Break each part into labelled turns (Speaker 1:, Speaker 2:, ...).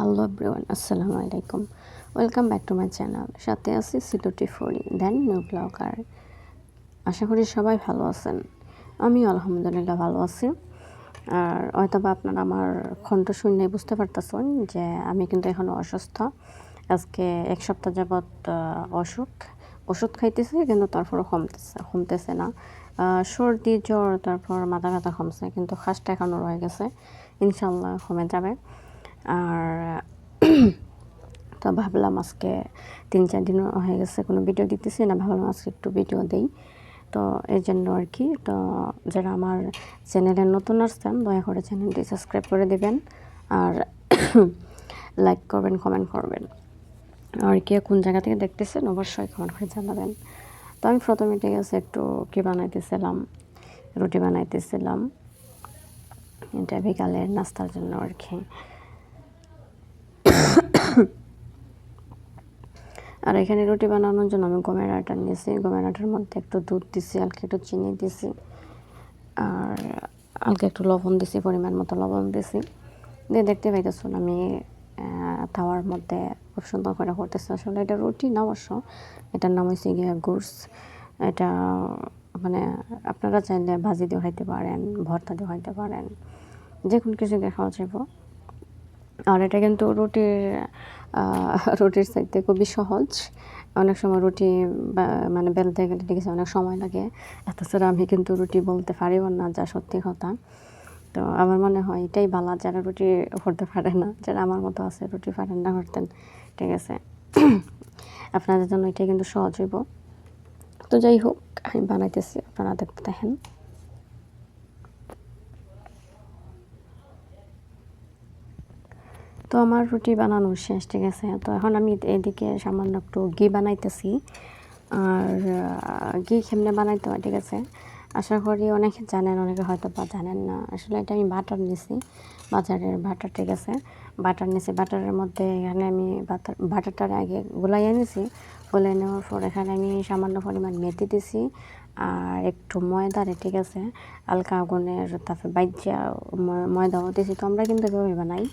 Speaker 1: Hello everyone আসসালামু আলাইকুম welcome back to my channel সাথে আছি সিটুটি ফরি দেন নিউ ব্লগার আশা করি সবাই ভালো আছেন। আমি আলহামদুলিল্লাহ ভালো আছি। আর হয়তো বা আপনারা আমার খণ্ড শুনে বুঝতে পারতেছেন যে আমি কিন্তু এখন অসুস্থ। আজকে এক সপ্তাহ যাবৎ অসুখ। ওষুধ খাইতেছি কিন্তু তারপরও কমতেছে কমতেছে না। সর্দি, জ্বর, তারপর মাথা ব্যথা কমছে, কিন্তু খাসটা এখনও রয়ে গেছে। ইনশাল্লাহ কমে যাবে। আর তো ভাবলাম আজকে তিন চার দিন হয়ে গেছে, কোনো ভিডিও দিতেছি না, ভাবলাম আজকে একটু ভিডিও দেই। তো এই জন্য আর কি, তো যারা আমার চ্যানেলের নতুন আসছেন, দয়া করে চ্যানেলটি সাবস্ক্রাইব করে দেবেন আর লাইক করবেন কমেন্ট করবেন। আর কে কোন জায়গা থেকে দেখতেছেন, অবশ্যই কমেন্ট করে জানাবেন। তো আমি প্রথমে ঠিক আছে, একটু কী বানাইতেছিলাম, রুটি বানাইতেছিলাম। এটা বিকালের নাস্তার জন্য আর কি। আর এখানে রুটি বানানোর জন্য আমি গমের আটা নিয়েছি। গমের আটার মধ্যে একটু দুধ দিছি, হালকা একটু চিনি দিছি। আর হালকা একটু লবণ দিছি, পরিমাণ মতো লবণ দিছি। দিয়ে দেখতে পাইতেছুন আমি তাওয়ার মধ্যে খুব সুন্দর করে করতেছি। আসলে এটা রুটি না অবশ্য, এটার নাম হয়েছে গিয়া গুড়স। এটা মানে আপনারা চাইলে ভাজি দিয়ে খাইতে পারেন, ভর্তা দিয়ে খাইতে পারেন। যে কোনো কিছু দিয়ে খাওয়া আর এটা কিন্তু রুটির রুটির চাইতে খুবই সহজ। অনেক সময় রুটি মানে বেলতে গেলে ঠিক আছে, অনেক সময় লাগে। এতছাড়া আমি কিন্তু রুটি বলতে পারিও না, যা সত্যি কথা। তো আমার মনে হয় এটাই ভালো, যারা রুটি করতে পারে না, যারা আমার মতো আছে রুটি পারেন না করতেন ঠিক আছে। আপনাদের জন্য এটাই কিন্তু সহজ হইব। তো যাই হোক, আমি বানাইতেছি, আপনারা দেখতে দেখেন তো আমার রুটি বানানো শেষ, ঠিক আছে? তো এখন আমি এদিকে সামান্য একটু ঘি বানাইতেছি। আর ঘি খেমনে বানাইতে হয়, ঠিক আছে? আশা করি অনেকে জানেন, অনেকে হয়তো বা জানেন না। আসলে এটা আমি বাটার নিছি, বাজারের বাটার, ঠিক আছে? বাটার নিছি, বাটারের মধ্যে এখানে আমি বাটার, বাটারটার আগে গোলাই নিছি। গোলাই নেওয়ার পর এখানে আমি সামান্য পরিমাণ মেথি দিছি আর একটু ময়দা ঠিক আছে? হালকা আগুনের তারপরে বাইজা ময়দাও দিছি। তো আমরা কিন্তু এভাবে বানাই।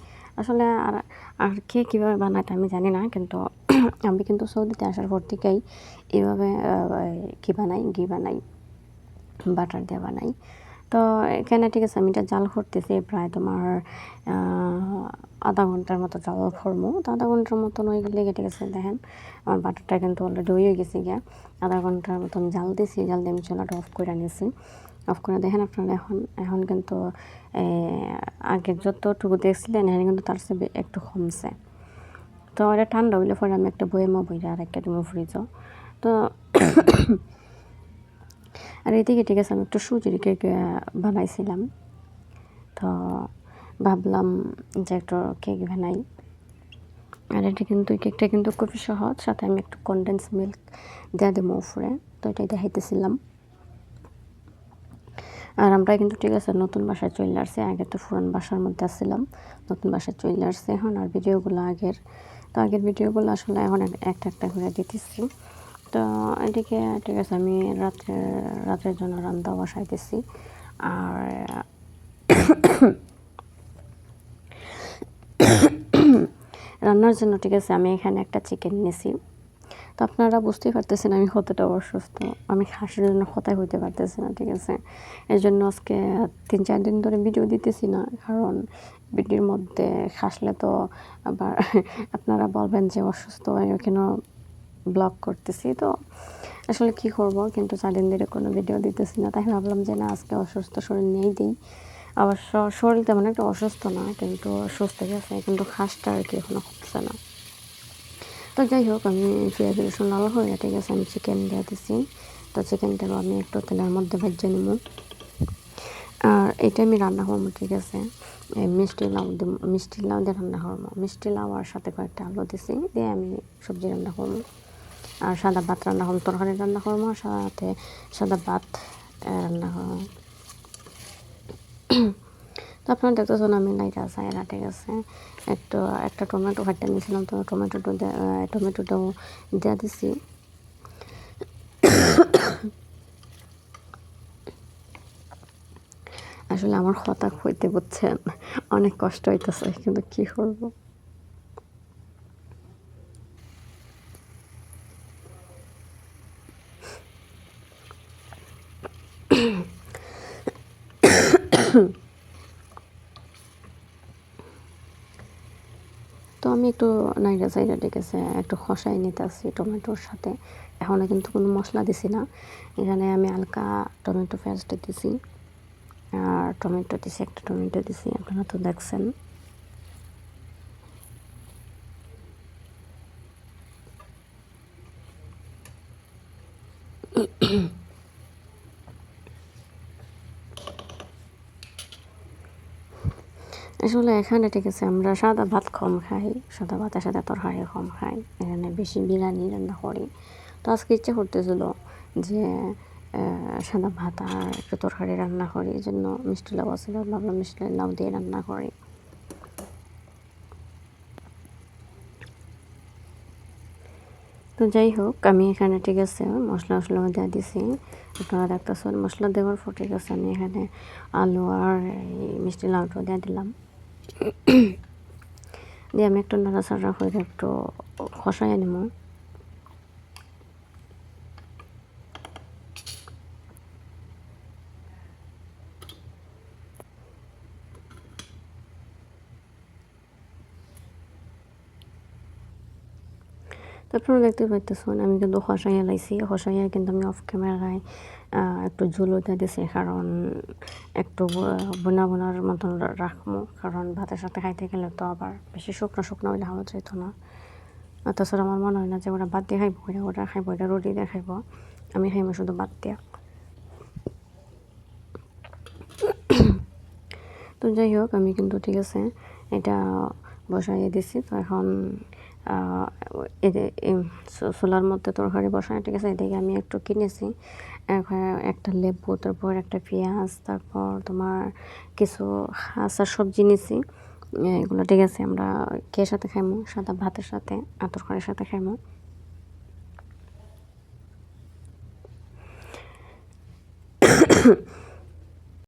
Speaker 1: আসলে আর আর কে কীভাবে বানায় আমি জানি না, কিন্তু আমি কিন্তু সৌদিতে আসার পর থেকেই এইভাবে কী বানাই, ঘি বানাই, বাটার দিয়ে বানাই। তো এখানে ঠিক আছে, আমি এটা জাল করতেছি, প্রায় তোমার আধা ঘণ্টার মতো জাল করব তো আধা ঘণ্টার মতন হয়ে গেলে ঠিক আছে, দেখেন, আমার বাটারটা কিন্তু অলরেডি হয়ে গেছে গিয়া। আধা ঘণ্টার মতন জাল দিয়েছি জাল দিয়ে আমি চুলাটা অফ করে নিয়েছি অফ করে দেখেন আপনারা এখন এখন কিন্তু আগে যতটুকু দেখছিলেন, এখন কিন্তু তার চেয়ে একটু কমছে। তো এটা ঠান্ডা হইলে পরে আমি একটা বইমা বইরা আর একটা ডিমো ফ্রিজও তো আর এদিকে ঠিক আছে, আমি একটু সুজির কেক বানাইছিলাম। তো ভাবলাম যে একটু কেক বানাই। আর এটা কিন্তু কেকটা কিন্তু খুবই সহজ, সাথে আমি একটু কনডেন্স মিল্ক দেওয়া দেবো উপরে। তো এটাই দেখাইতেছিলাম। আর আমরা কিন্তু ঠিক আছে, নতুন বাসায় চলে আসছি। আগে তো পুরান বাসার মধ্যে আসছিলাম, নতুন বাসায় চলে আসছে এখন। আর ভিডিওগুলো আগের, তো আগের ভিডিওগুলো আসলে এখন একটা একটা করে দিতেছি। তো এদিকে ঠিক আছে, আমি রাত্রে রাতের জন্য রান্না বসাইতেছি আর রান্নার জন্য ঠিক আছে, আমি এখানে একটা চিকেন নিয়েছি তো আপনারা বুঝতেই পারতেছেন আমি কতটা অসুস্থ। আমি খাসির জন্য কথাই হইতে পারতেছি না, ঠিক আছে? এই জন্য আজকে তিন, চার দিন ধরে ভিডিও দিতেছি না, কারণ ভিডিওর মধ্যে খাসলে তো আবার আপনারা বলবেন যে অসুস্থ কেন ব্লগ করতেছি? তো আসলে কি করব? কিন্তু চার দিন ধরে কোনো ভিডিও দিতেছি না, তাই ভাবলাম যে না, আজকে অসুস্থ শরীর নিয়েই দিই। অবশ্য শরীর তেমন একটা অসুস্থ না, কিন্তু সুস্থ গেছে, কিন্তু খাসটা আর কি এখনও হচ্ছে না। তো যাই হোক, আমি পেঁয়াজ রসুন লাল হয়ে ঠিক আছে, আমি চিকেন দিয়ে দিছি। তো চিকেনটাকে আমি একটু তেলের মধ্যে ভাজিয়ে নিব। আর এটা আমি রান্না করব, ঠিক আছে? মিষ্টি লাউ মিষ্টি লাউ দিয়ে রান্না করব। মিষ্টি লাউ আর সাথে কয়েকটা আলু দিছি, দিয়ে আমি সবজি রান্না করব। আর সাদা ভাত রান্না করব, তরকারি রান্না করব আর সাথে সাদা ভাত রান্না করব। তো আপনারা দেখতেছেন আমি লাইট আছে না ঠিক আছে একটু, একটা টমেটো ভাটটা নিয়েছিলাম তো টমেটোটা টমেটোটাও দেওয়া দিছি। আসলে আমার হতাক হইতে বুঝছেন, অনেক কষ্ট হইতেছে, কিন্তু কি করব? হুম একটু নাইরা সাইডা ডেকেছে, একটু খসাই নিতেছি টমেটোর সাথে। এখনও কিন্তু কোনো মশলা দিছি না। এখানে আমি হালকা টমেটো পেস্ট দিছি। আর টমেটো দিছি, একটা টমেটো দিছি, আপনারা তো দেখছেন। আসলে এখানে ঠিক আছে, আমরা সাদা ভাত কম খাই, সাদা ভাতের সাথে তরকারি কম খাই, এখানে বেশি বিরিয়ানি রান্না করি। তো আজকে ইচ্ছে করতেছিল যে সাদা ভাত আর একটু তরকারি রান্না করি, এই জন্য মিষ্টি লাউ আছিল ভাবলাম মিষ্টি লাউ দিয়ে রান্না করি। তো যাই হোক, আমি এখানে ঠিক আছে, মশলা মশলা দিয়ে দিছি। আপনারা দেখতেছেন মশলা দেওয়ার পর ঠিক আছে, আমি এখানে আলু আর এই মিষ্টি লাউটা দিয়ে দিলাম। দিয়ে আমি একটু নাড়াচাড়া করে একটু খসাই নিব তারপরে দেখতে পাইতেছেন, আমি কিন্তু খসাইয়া লাইছি। খসাইয়া কিন্তু আমি অফ ক্যামেরায় একটু ঝুলোতে দিছি, কারণ একটু বোনা বোনার মতন রাখব কারণ ভাতের সাথে খাইতে গেলে তো আবার বেশি শুকনো শুকনো হইলে হাওয়া চাইতো না। তাছাড়া আমার মনে হয় না যে ওরা বাদ দিয়ে খাইবো, ওরা ওরা খাইবো এটা রুটি দিয়ে খাইবো। আমি খাইবো শুধু বাদ দিয়া। তো যাই হোক, আমি কিন্তু ঠিক আছে, এটা বসাইয়ে দিছি। তো এখন সোলার মধ্যে তরকারি বসানো ঠিক আছে? এদিকে আমি একটু কিনেছি। একটা লেবু, তারপর একটা পেঁয়াজ, তারপর তোমার কিছু হাঁসার সবজি নিছি। এগুলো, ঠিক আছে, আমরা কে সাথে খাইমো? সাদা ভাতের সাথে আর তরকারির সাথে খাইমো।